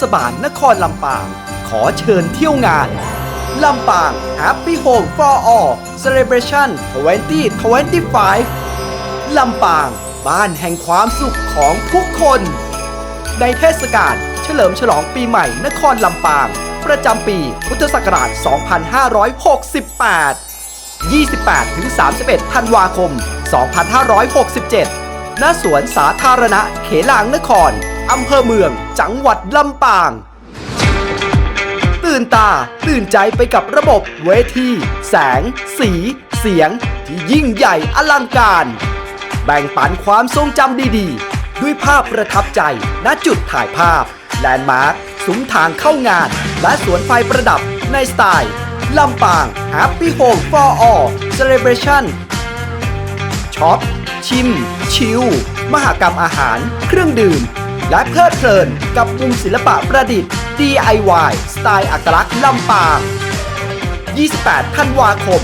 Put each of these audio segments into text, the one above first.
ศบาลนครลำปาง ขอเชิญเที่ยวงาน ลำปาง Happy Home for All Celebration 2025 ลำปาง บ้านแห่งความสุขของทุกคน ในเทศกาลเฉลิมฉลองปีใหม่นครลำปาง ประจำปีพุทธศักราช 2568 28-31 ธันวาคม 2567 ณ สวนสาธารณะเขลางนคร อำเภอเมือง จังหวัดลำปาง ตื่นตาตื่นใจไปกับระบบเวที แสง สี เสียง ที่ยิ่งใหญ่อลังการ แบ่งปันความทรงจำดีๆ ด้วยภาพประทับใจณจุดถ่ายภาพ แลนด์มาร์คซุ้มทางเข้างาน และสวนไฟประดับในสไตล์ลำปาง Happy Home for All Celebration ช็อป ชิม ชิลมหากรรมอาหาร เครื่องดื่ม และเพลิดเพลินกับมุมศิลปะประดิษฐ์ DIY สไตล์อัตลักษณ์ลำปาง 28ธันวาคม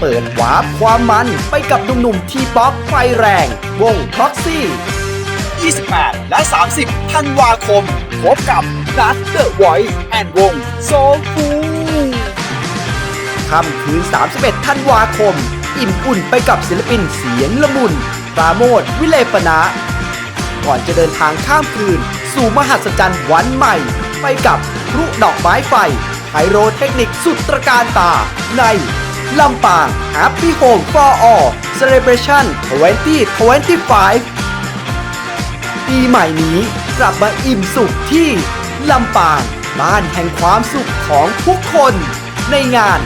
เปิดวาร์ปความมันไปกับหนุ่มๆทีป๊อปไฟแรง วงพ็อกซี่ 28 และ 30ธันวาคม พบกับนัทเดอะไวท์แอนด์วงโซฟูค่ำคืน 31ธันวาคม อิ่มอุ่นไปกับศิลปินเสียงละมุนปราโมทวิเลปนะ ก่อนจะเดินทางข้ามคืน สู่มหัศจรรย์วันใหม่ ไปกับพลุดอกไม้ไฟไฮโรเทคนิคสุดตระการตา ในลำปาง Happy Home for All Celebration 2025 ปีใหม่นี้กลับมาอิ่มสุขที่ลำปางบ้านแห่งความสุขของทุกคน ในงาน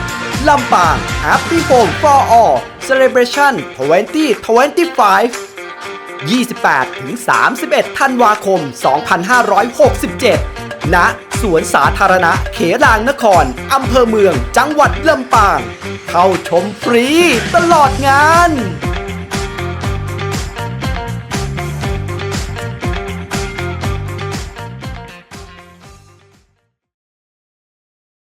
ลำปาง Happy Home for All Celebration 2025 28 ถึง 31 ธันวาคม 2567 ณ สวนสาธารณะเขลางนคร อำเภอเมือง จังหวัดลำปาง เข้าชมฟรีตลอดงาน